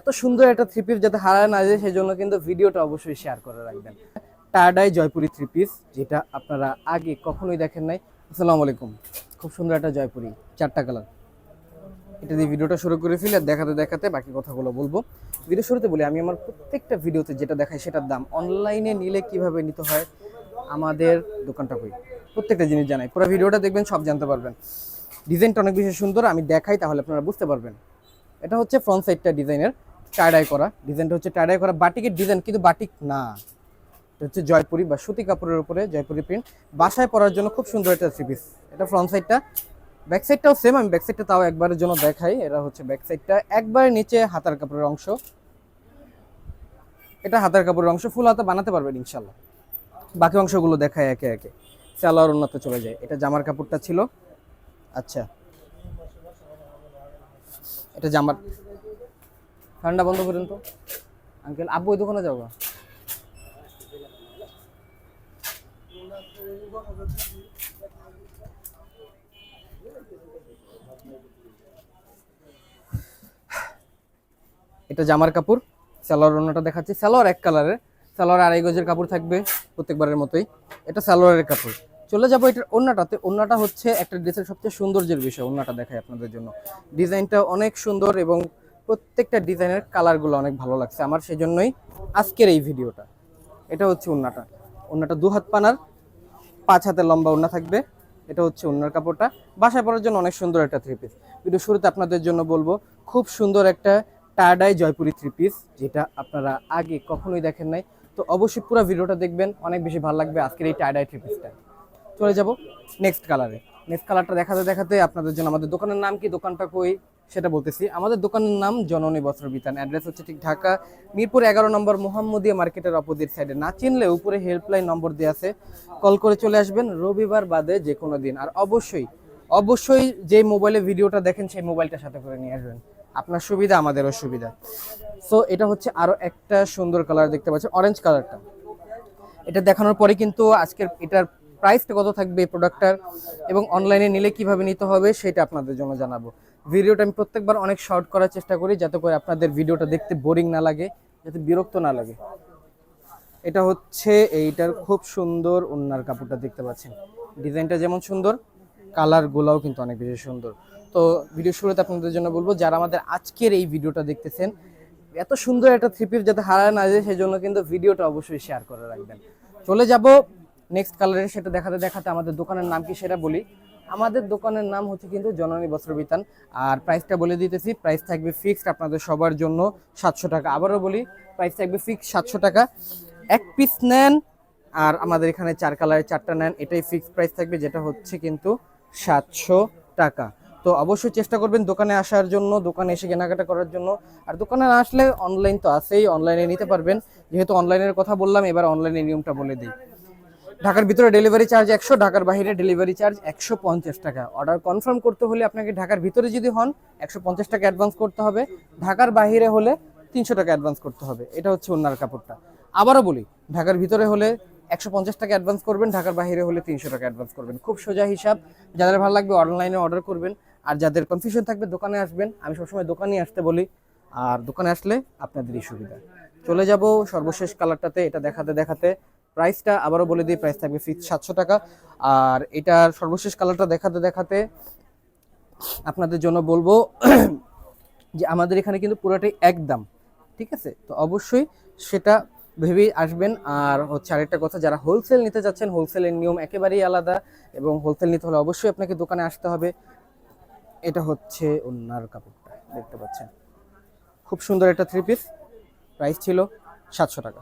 এত সুন্দর একটা থ্রি পিস যাতে হারায় না যায়, সেই জন্য কিন্তু ভিডিওটা অবশ্যই শেয়ার করে রাখবেন। টায়াডাই জয়পুরি থ্রি পিস যেটা আপনারা আগে কখনোই দেখেন নাই। আসসালামু আলাইকুম। খুব সুন্দর একটা জয়পুরি চারটা কালার এটা দিয়ে ভিডিওটা শুরু করেছিল আর দেখাতে দেখাতে বাকি কথাগুলো বলব। ভিডিও শুরুতে বলি, আমি আমার প্রত্যেকটা ভিডিওতে যেটা দেখাই, সেটার দাম অনলাইনে নিলে কীভাবে নিতে হয়, আমাদের দোকানটা কই? প্রত্যেকটা জিনিস জানাই। পুরো ভিডিওটা দেখবেন, সব জানতে পারবেন। ডিজাইনটা অনেক বেশি সুন্দর, আমি দেখাই তাহলে আপনারা বুঝতে পারবেন। এটা হচ্ছে ফ্রন্ট সাইডটা ডিজাইনের টাইডাই করা ডিজাইনটা হচ্ছে টাইডাই করা বাটিকের ডিজাইন কিন্তু বাটিক না। হচ্ছে জয়পুরি বা সুতি কাপড়ের উপরে, জয়পুরি প্রিন্ট বাসায় পরার জন্য খুব সুন্দর একটা থ্রি পিস এটা ফ্রন্ট সাইডটা ব্যাক সাইডটাও সেম আমি ব্যাক সাইডটা তাও একবারের জন্য দেখাই। এটা হচ্ছে ব্যাক সাইডটা একবারে নিচে হাতার কাপড়ের অংশ। এটা হাতার কাপড়ের অংশ ফুল হাতা বানাতে পারবেন ইনশাল্লাহ বাকি অংশগুলো দেখায় একে একে। সালোয়ার উন্নত চলে যায়। এটা জামার কাপড়টা ছিল। আচ্ছা। এটা জামার ঠান্ডা বন্ধ করেন তো। আঙ্কেল, আব্বু ওই দোকানে যাব? এটা জামার কাপড়, সালোয়ার ওনাটা দেখাচ্ছি। সালোয়ার এক কালারের, সালোয়ার আড়াই গজের কাপড় থাকবে প্রত্যেকবারের মতোই। এটা সালোয়ারের কাপড়। চলে যাব এটার ওন্নাটাতে ওন্নাটা হচ্ছে একটা ড্রেসের সবচেয়ে সৌন্দর্যের বিষয় ওন্নাটা দেখাই আপনাদের জন্য। ডিজাইনটা অনেক সুন্দর এবং প্রত্যেকটা ডিজাইনের কালারগুলো অনেক ভালো লাগছে আমার সেই জন্যই আজকের এই ভিডিওটা। এটা হচ্ছে ওন্নাটা উন্নাটা দু হাত পানার, পাঁচ হাতের লম্বা ওন্না থাকবে। এটা হচ্ছে ওন্নার কাপড়টা। বাসায় পরার জন্য অনেক সুন্দর একটা থ্রি পিস ভিডিও শুরুতে আপনাদের জন্য বলব, খুব সুন্দর একটা টায়াডাই জয়পুরি থ্রি পিস যেটা আপনারা আগে কখনোই দেখেন নাই। তো অবশ্যই পুরো ভিডিওটা দেখবেন, অনেক বেশি ভালো লাগবে আজকের এই টায়াডাই থ্রি পিসটা চলে যাব নেক্সট কালারে নেক্সট কালারটা দেখাতে দেখাতে আপনাদের জন্য আমাদের দোকানের নাম কি? দোকানটা কই? সেটা বলতেছি। আমাদের দোকানের নাম জননী বস্ত্র বিতান অ্যাড্রেস হচ্ছে ঠিক ঢাকা, মিরপুর এগারো নম্বর মোহাম্মদিয়া মার্কেটের অপোজিট সাইডে না চিনলে উপরে হেল্পলাইন নম্বর দেওয়া আছে। কল করে চলে আসবেন রবিবার বাদে যে কোনো দিন। আর অবশ্যই অবশ্যই যে মোবাইলে ভিডিওটা দেখেন, সেই মোবাইলটা সাথে করে নিয়ে আসবেন। আপনার সুবিধা আমাদেরও সুবিধা সো এটা হচ্ছে আরও একটা সুন্দর কালার দেখতে পাচ্ছেন অরেঞ্জ কালারটা এটা দেখানোর পরে কিন্তু আজকের, এটার প্রাইসটা কত থাকবে এই প্রোডাক্টটার এবং অনলাইনে নিলে কীভাবে নিতে হবে সেটা আপনাদের জন্য জানাব। ভিডিওটা আমি প্রত্যেকবার অনেক শর্ট করার চেষ্টা করি যাতে করে আপনাদের ভিডিওটা দেখতে বোরিং না লাগে, যাতে বিরক্ত না লাগে। এটা হচ্ছে এইটার খুব সুন্দর ওন্নার কাপড়টা দেখতে পাচ্ছেন। ডিজাইনটা যেমন সুন্দর কালারগুলোও কিন্তু অনেক বেশি সুন্দর। তো ভিডিও শুরুতে আপনাদের জন্য বলব, যারা আমাদের আজকের এই ভিডিওটা দেখতেছেন, এত সুন্দর একটা থ্রি পিস যাতে হারায় না যায় সেই জন্য কিন্তু ভিডিওটা অবশ্যই শেয়ার করে রাখবেন। চলে যাব নেক্সট কালারে সেটা দেখাতে দেখাতে আমাদের দোকানের নাম কি সেটা বলি। আমাদের দোকানের নাম হচ্ছে কিন্তু জননী বস্ত্র বিতান। আর প্রাইসটা বলে দিতেছি প্রাইস থাকবে ফিক্সড আপনাদের সবার জন্য সাতশো টাকা। আবারও বলি প্রাইস থাকবে ফিক্সড সাতশো টাকা। এক পিস নেন, আর আমাদের এখানে চার কালারের চারটা নেন, এটাই ফিক্সড প্রাইস থাকবে, যেটা হচ্ছে কিন্তু সাতশো টাকা। তো অবশ্যই চেষ্টা করবেন দোকানে আসার জন্য, দোকানে এসে কেনাকাটা করার জন্য। আর দোকানে আসলে অনলাইন তো আছেই অনলাইনে নিতে পারবেন। যেহেতু অনলাইনের কথা বললাম, এবার অনলাইনের নিয়মটা বলে দিই। ঢাকার ভিতরে ডেলিভারি চার্জ একশো, ঢাকার বাইরে ডেলিভারি চার্জ একশো পঞ্চাশ টাকা। অর্ডার কনফার্ম করতে হলে আপনাকে ঢাকার ভিতরে যদি হন, একশো পঞ্চাশ টাকা অ্যাডভান্স করতে হবে। ঢাকার বাইরে হলে তিনশো টাকা অ্যাডভান্স করতে হবে। এটা হচ্ছে ওনার কাপড়টা। আবারও বলি, ঢাকার ভিতরে হলে একশো পঞ্চাশ টাকা অ্যাডভান্স করবেন, ঢাকার বাইরে হলে তিনশো টাকা অ্যাডভান্স করবেন। খুব সোজা হিসাব। যাদের ভালো লাগবে অনলাইনে অর্ডার করবেন। আর যাদের কনফিউশন থাকবে, দোকানে আসবেন। আমি সবসময় দোকানে আসতে বলি। আর দোকানে আসলে আপনাদেরই সুবিধা। চলে যাব সর্বশেষ কালারটাতে এটা দেখাতে দেখাতে প্রাইসটা আবারও বলে দিই, প্রাইস থাকবে ফিক্স সাতশো টাকা। আর এটার সর্বশেষ কালারটা দেখাতে দেখাতে আপনাদের জন্য বলব যে আমাদের এখানে কিন্তু পুরোটাই একদম, ঠিক আছে? তো অবশ্যই সেটা ভেবেই আসবেন। আর হচ্ছে আরেকটা কথা, যারা হোলসেল নিতে যাচ্ছেন হোলসেলের নিয়ম একেবারেই আলাদা এবং হোলসেল নিতে হলে অবশ্যই আপনাকে দোকানে আসতে হবে। এটা হচ্ছে ওনার কাপড়টা, দেখতে পাচ্ছেন? খুব সুন্দর একটা থ্রি পিস প্রাইস ছিল সাতশো টাকা।